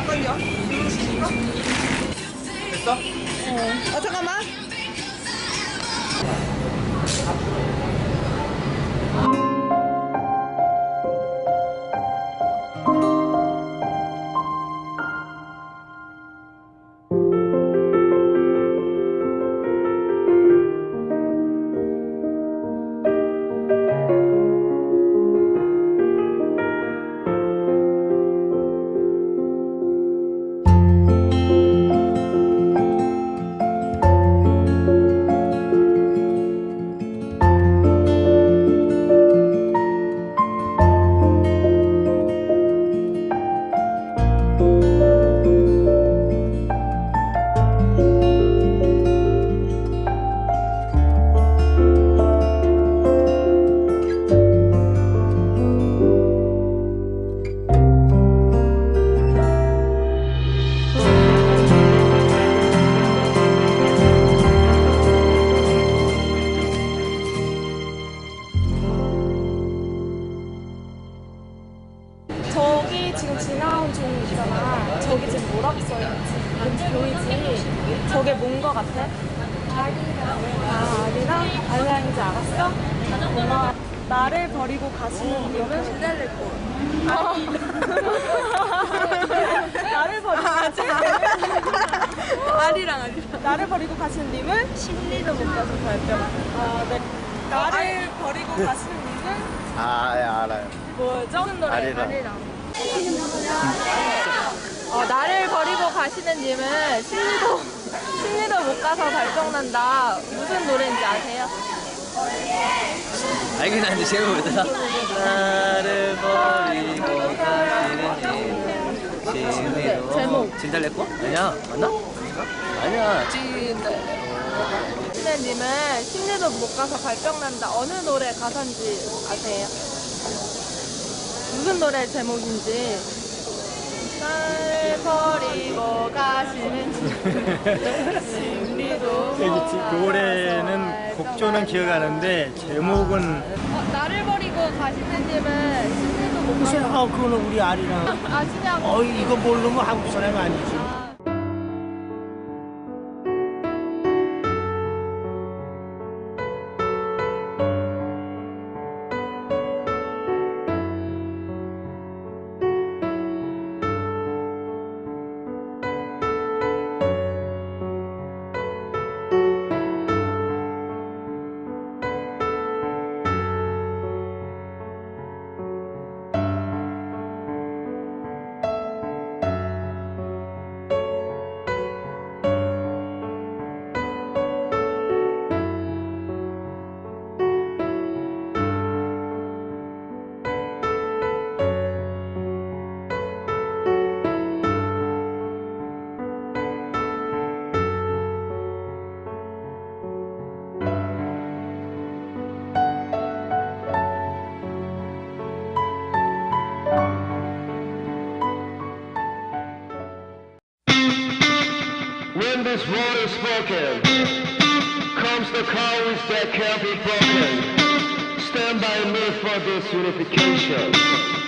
잠깐요. 됐어? 어, 잠깐만. 있는지 뭔지 보이지? 저게 뭔 거 같아? 아, 아리랑? 아리랑인지 알았어? 고마워. 나를 버리고 가시는 이유는 시달릴꽃. 어. 나를 버리고 가시는 아리랑 아리랑. 나를 버리고 가시는 님은 심리도 못 가서 발병. 아, 네. 나를 버리고 가시는 님은 아, 예, 알아요. 뭐죠? 노래? 아리랑. 어, 나를 버리고 가시는 님은 심리도 심리도 못 가서 발병난다. 무슨 노래인지 아세요? 알긴 하는데 제목 뭐더라? 나를 버리고 가시는 심리로 네, 제목. 진달래꽃? 아니야 맞나? 아니야 진달래 가시는 님은 심리도 못 가서 발병난다. 어느 노래 가사인지 아세요? 무슨 노래 제목인지. 날 버리고 가시는 심리도 여기 지- 노래는 곡조는 기억하는데 제목은 어, 나를 버리고 가시는 님은 심리도 못 글쎄 가서 아 그거는 우리 아리랑. 아시냐고. 어 이거 모르면 한국 사람이 아니지 When this word is spoken, comes the courage that can't be broken. Stand by me for this unification.